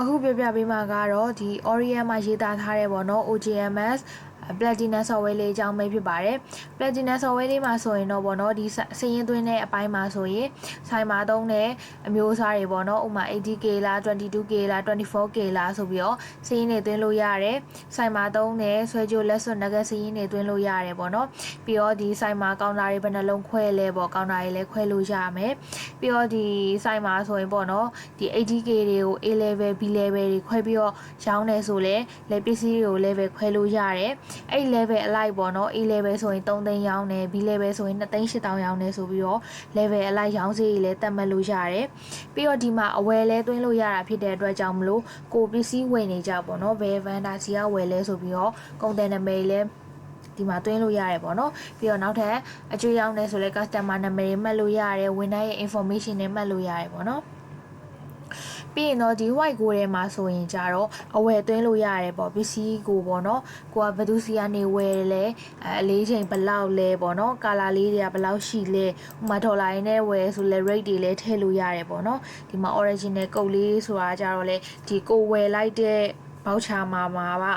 အခုပြပြပေးမှာကတော့ဒီ Orion မှာရေးသားထားတဲ့ပေါ့နော် OGMS Platinum software လေးအကြောင်းပဲဖြစ်ပါတယ် Platinum software လေးမှာဆိုရင်တော့ပေါ့နော်ဒီစစရင်သွင်းတဲ့အပိုင်းမှာဆိုရင်ဆိုင်မှာသုံးတဲ့အမျိုးအစားတွေပေါ့နော်ဥပမာ 80K လား 22K လား 24K လားဆိုပြီးတော့စရင်တွေသွင်းလို့ရတယ်ဆိုင်မှာသုံးတဲ့ဆွဲကြိုလက်စွပ်နဂတ်စရင်တွေသွင်းလို့ရတယ်ပေါ့နော်ပြီးတော့ဒီဆိုင်မှာကောင်တာတွေဘယ်နှလုံးခွဲလဲပေါ့ကောင်တာတွေလည်းခွဲလို့ရမယ်ပြီးတော့ဒီဆိုင်မှာဆိုရင်ပေါ့နော်ဒီ 80K တွေကို A level B level တွေခွဲပြီးတော့ရောင်းနေဆိုလဲလက်ပစ္စည်းတွေကို level ခွဲလို့ရတယ်အဲ့ level အလိုက်ပေါ့နော် A level ဆိုရင်3သိန်းရောင်းတယ် B level ဆိုရင်2သိန်း8000ရောင်းတယ်ဆိုပြီးတော့ level အလိုက်ရောင်းစေးကြီးလည်းတတ်မှတ်လို့ရတယ်ပြီးတော့ဒီမှာအဝယ်လဲသွင်းလို့ရတာဖြစ်တဲ့အတွက်ကြောင့်မလို့ကိုပစ္စည်းဝယ်နေကြပေါ့နော်ဘယ် vendor စီကဝယ်လဲဆိုပြီးတော့ကုန်တယ်နာမည်လည်းဒီမှာတွင်းလို့ရတယ်ပေါ့နော်ပြီးတော့နောက်ထပ်အကျွေးရောက်နေဆိုလဲ customer နာမည်တွေမှတ်လို့ရတယ်ဝန်ထမ်းရဲ့ information တွေမှတ်လို့ရတယ်ပေါ့နော် ပြီးရင်တော့ဒီ white ကိုထဲမှာဆိုရင်ကြတော့အဝယ်သွင်းလို့ရတယ်ပေါ့ပစ္စည်းကိုပေါ့နော်ကိုကဘယ်သူစီကနေဝယ်လဲအဲအလေးချိန်ဘယ်လောက်လဲပေါ့နော်ကာလာလေးတွေကဘယ်လောက်ရှိလဲဥမာဒေါ်လာရင်းနဲ့ဝယ်ဆိုလဲ rate တွေလည်းထည့်လို့ရတယ်ပေါ့နော်ဒီမှာ original ကုတ်လေးဆိုတာကြတော့လေဒီကိုဝယ်လိုက်တဲ့ voucher မှာမှာပါ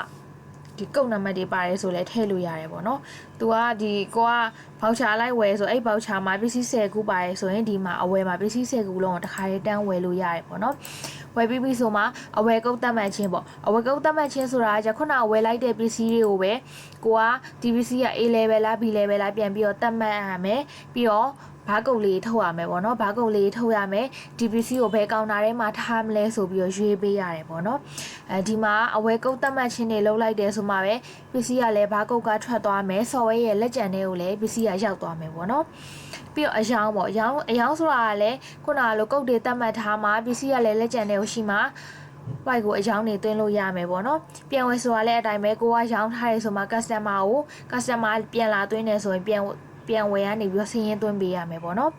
ဒီကုတ်နံပါတ်တွေပါတယ်ဆိုလဲထည့်လို့ရတယ်ပေါ့နော်။ तू ကဒီကိုက voucher လိုက်ဝယ်ဆိုအဲ့ voucher မှာပစ္စည်း10ခုပါတယ်ဆိုရင်ဒီမှာအဝယ်မှာပစ္စည်း10ခုလုံးကိုတစ်ခါရေးတန်းဝယ်လို့ရတယ်ပေါ့နော်။ဝယ်ပြီးပြီဆိုမှအဝယ်ကုတ်တက်မှတ်ခြင်းပေါ့။အဝယ်ကုတ်တက်မှတ်ခြင်းဆိုတာကခုနဝယ်လိုက်တဲ့ပစ္စည်းတွေကိုပဲကိုကဒီပစ္စည်းက A level လား B level လားပြန်ပြီးတော့တက်မှတ်ရမယ်။ပြီးတော့ဘားကုတ်လေးထုတ်ရမယ်ပေါ့နော်ဘားကုတ်လေးထုတ်ရမယ် DPC ကိုဘယ်ကောင်တာထဲမှာထားမလဲဆိုပြီးတော့ရွေးပေးရတယ်ပေါ့နော်အဲဒီမှာအဝဲကုတ်တက်မှတ်ခြင်းတွေလုပ်လိုက်တယ်ဆိုမှပဲပစ္စည်းကလည်းဘားကုတ်ကထွက်သွားမယ် software ရဲ့လက်ကျန်တွေကိုလည်းပစ္စည်းကရောက်သွားမယ်ပေါ့နော်ပြီးတော့အယောင်ပေါ့အယောင်အယောင်ဆိုတာကလည်းခုနကလိုကုတ်တွေတက်မှတ်ထားမှပစ္စည်းကလည်းလက်ကျန်တွေကိုရှိမှပိုက်ကိုအယောင်နေသွင်းလို့ရမယ်ပေါ့နော်ပြန်ဝင်ဆိုတာလည်းအတိုင်းပဲကိုကရောင်းထားရဲဆိုမှ customer ကို customer ပြန်လာသွင်းနေဆိုရင်ပြန် ပြန်ဝယ်ရနေပြီးတော့ဆင်းရင်သွင်းပေးရမယ်ပေါ့နော်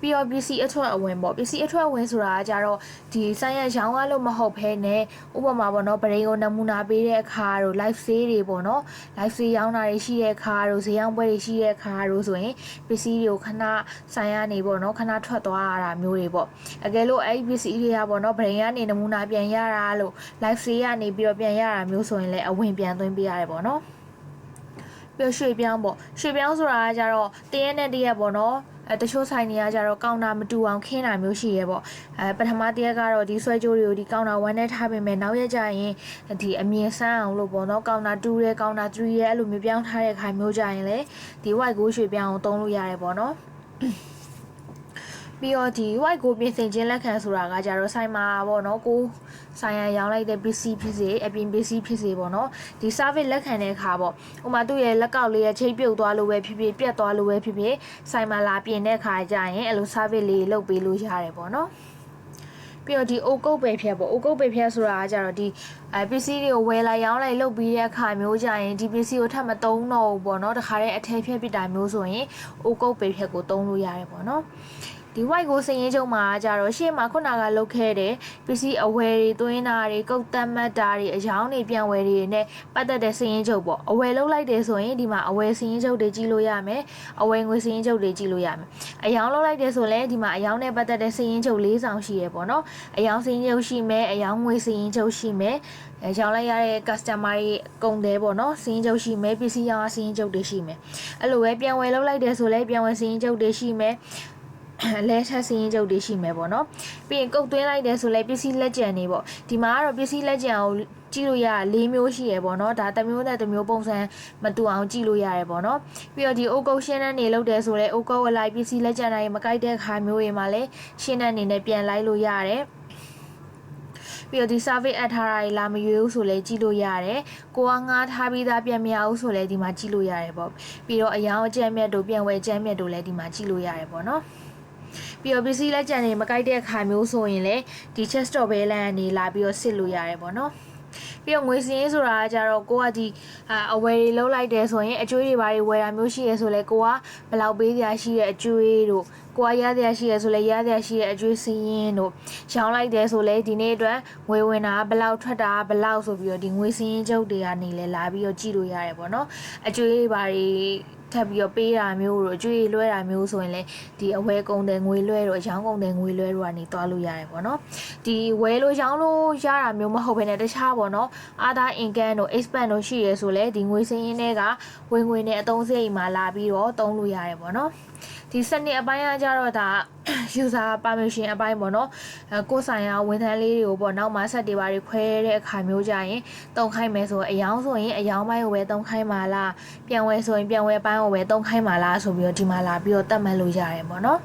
ပြီးတော့ PC အထွက်အဝင်ပေါ့ PC အထွက်အဝင်ဆိုတာကကြတော့ဒီဆိုင်ရရောင်းရလို့မဟုတ်ဘဲနဲ့ဥပမာပေါ့နော်ဗရိန်ကိုနမူနာပေးတဲ့အခါတို့ live sale တွေပေါ့နော် live sale ရောင်းတာတွေရှိတဲ့အခါတို့ဈေးရောင်းပွဲတွေရှိတဲ့အခါတို့ဆိုရင် PC တွေကိုခဏဆိုင်ရနေပေါ့နော်ခဏထွက်သွားရတာမျိုးတွေပေါ့အကယ်လို့အဲ့ PC တွေကပေါ့နော်ဗရိန်ကနေနမူနာပြန်ရတာလို့ live sale ကနေပြီးတော့ပြန်ရတာမျိုးဆိုရင်လည်းအဝင်ပြန်သွင်းပေးရတယ်ပေါ့နော် ပြီးရွှေပြောင်းပေါ့ရွှေပြောင်းဆိုတာကကြတော့တရက်နဲ့တရက်ပေါ့နော်အဲတချို့ဆိုင်တွေကကြတော့ကောင်တာမတူအောင်ခင်းတာမျိုးရှိရဲပေါ့အဲပထမတရက်ကတော့ဒီဆွဲကြိုးတွေကိုဒီကောင်တာ1နဲ့ထားပေးမယ်နောက်ရက်ကျရင်ဒီအမြင်ဆန်းအောင်လို့ပေါ့နော်ကောင်တာ2ရဲကောင်တာ3ရဲအဲ့လိုမျိုးပြောင်းထားတဲ့ခါမျိုးကြရင်လေဒီ white ကိုရွှေပြောင်းအောင်သုံးလို့ရတယ်ပေါ့နော်ပြီးတော့ဒီ white ကိုပြင်ဆင်ခြင်းလက်ခံဆိုတာကကြတော့ဆိုင်မှာပေါ့နော်ကို ဆိုင်ရန်ရောင်းလိုက်တဲ့ PC ဖြစ်စေအပြင် PC ဖြစ်စေပေါ့နော်ဒီ service လက်ခံတဲ့အခါပေါ့ဥမာသူ့ရဲ့လက်ကောက်လေးရဲ့ချိတ်ပြုတ်သွားလို့ပဲဖြစ်ဖြစ်ပြတ်သွားလို့ပဲဖြစ်ဖြစ်ဆိုင်မှာလာပြင်တဲ့အခါကျရင်အဲ့လို service လေးလုပ်ပေးလို့ရတယ်ပေါ့နော်ပြီးတော့ဒီအိုကုတ်ပဲဖြတ်ပေါ့အိုကုတ်ပဲဖြတ်ဆိုတာကကြတော့ဒီအဲ PC တွေကိုဝယ်လိုက်ရောင်းလိုက်လုပ်ပြီးတဲ့အခါမျိုးကြရင်ဒီ PC ကိုထပ်မသုံးတော့ဘူးပေါ့နော်တခါတည်းအထည်ဖြတ်ပစ်တာမျိုးဆိုရင်အိုကုတ်ပဲဖြတ်ကိုသုံးလို့ရတယ်ပေါ့နော် ဒီ white ကိုစရင်ချုပ်မှာကြတော့ရှေ့မှာခုနကလုတ်ခဲ့တဲ့ပစ္စည်းအဝယ်တွေသွင်းတာတွေကုတ်တက်မှတ်တာတွေအယောင်းတွေပြန်ဝယ်တွေနဲ့ပတ်သက်တဲ့စရင်ချုပ်ပေါ့အဝယ်လုတ်လိုက်တယ်ဆိုရင်ဒီမှာအဝယ်စရင်ချုပ်တွေကြည့်လို့ရမယ်အဝယ်ငွေစရင်ချုပ်တွေကြည့်လို့ရမယ်အယောင်းလုတ်လိုက်တယ်ဆိုလည်းဒီမှာအယောင်းနဲ့ပတ်သက်တဲ့စရင်ချုပ်၄ဆောင်ရှိရပေါ့နော်အယောင်းစရင်ချုပ်ရှိမယ်အယောင်းငွေစရင်ချုပ်ရှိမယ်အဲရောင်းလိုက်ရတဲ့ customer တွေကုန်တယ်ပေါ့နော်စင်းချုပ်ရှိမယ်ပစ္စည်းရောင်းစင်းချုပ်တွေရှိမယ်အဲ့လိုပဲပြန်ဝယ်လုပ်လိုက်တယ်ဆိုလဲပြန်ဝယ်စင်းချုပ်တွေရှိမယ် လဲထက်စင်းရင်ကျုပ်တွေရှိမယ်ပေါ့နော်ပြီးရင်ကုတ်သွင်းလိုက်တယ်ဆိုလဲပစ္စည်းလက်ကျန်နေပေါ့ဒီမှာကတော့ပစ္စည်းလက်ကျန်ကိုကြည့်လို့ရ၄မျိုးရှိရပေါ့နော်ဒါတစ်မျိုးနဲ့တစ်မျိုးပုံစံမတူအောင်ကြည့်လို့ရတယ်ပေါ့နော်ပြီးတော့ဒီအိုကုတ်ရှင်းတဲ့နေလောက်တယ်ဆိုလဲအိုကုတ်အလိုက်ပစ္စည်းလက်ကျန်တိုင်းမကိုက်တဲ့ခါမျိုးတွေမှာလဲရှင်းတဲ့နေနဲ့ပြန်လိုက်လို့ရတယ်ပြီးတော့ဒီ service အပ်ထားတာတွေလာမရွေးဘူးဆိုလဲကြည့်လို့ရတယ်။ကိုကငားထားပြီးသားပြန်မရဘူးဆိုလဲဒီမှာကြည့်လို့ရတယ်ပေါ့။ပြီးတော့အယောင်အကျက်မြတ်တို့ပြန်ဝဲကျမ်းမြတ်တို့လည်းဒီမှာကြည့်လို့ရတယ်ပေါ့နော်။ ပြီးတော့ပစ္စည်းလက်ကျန်တွေမကိုက်တဲ့အခါမျိုးဆိုရင်လည်းဒီ chest stop ဘဲလန်ကနေလာပြီးတော့စစ်လို့ရတယ်ပေါ့နော်ပြီးတော့ငွေစင်းဆိုတာကကြတော့ကိုကဒီအဝယ်တွေလုံးလိုက်တယ်ဆိုရင်အကျွေးတွေဘာတွေဝယ်တာမျိုးရှိရဲဆိုလဲကိုကဘယ်လောက်ပေးစရာရှိတဲ့အကျွေးတို့ကိုကရစရာရှိရဲဆိုလဲရစရာရှိတဲ့အကျွေးစင်းရင်တို့ရောင်းလိုက်တယ်ဆိုလဲဒီနေ့အတွက်ငွေဝင်တာဘယ်လောက်ထွက်တာဘယ်လောက်ဆိုပြီးတော့ဒီငွေစင်းရင်ကျုပ်တွေကနေလဲလာပြီးတော့ကြည့်လို့ရတယ်ပေါ့နော်အကျွေးတွေဘာတွေ ထပ်ပြီးတော့ပေးတာမျိုးတို့အကျွေးလွှဲတာမျိုးဆိုရင်လည်းဒီအဝဲကုန်တဲ့ငွေလွှဲတို့အရောင်းကုန်တဲ့ငွေလွှဲတို့ကနေတွားလို့ရတယ်ပေါ့နော်ဒီဝဲလို့ရောင်းလို့ရတာမျိုးမဟုတ်ဘဲနဲ့တခြားပေါ့နော်အာသာအင်ကန်တို့ expand တို့ရှိရဲဆိုလဲဒီငွေစင်းရင်းတွေကဝင်ငွေနဲ့အသုံးစရိတ်မှာလာပြီးတော့သုံးလို့ရတယ်ပေါ့နော် ဒီစနစ်အပိုင်းကကြတော့ဒါ user permission အပိုင်းပေါ့နော်အဲကိုယ်ဆိုင်ရာဝန်ထမ်းလေးတွေကိုပေါ့နောက်မှာဆက်တွေပါတွေခွဲတဲ့အခါမျိုးကြရင်တုံခိုင်းမယ်ဆိုအယောင်ဆိုရင်အယောင်ပိုင်းကိုပဲတုံခိုင်းပါလားပြန်ဝဲဆိုရင်ပြန်ဝဲပိုင်းကိုပဲတုံခိုင်းပါလားဆိုပြီးတော့ဒီမှာလာပြီးတော့တတ်မှတ်လို့ရတယ်ပေါ့နော်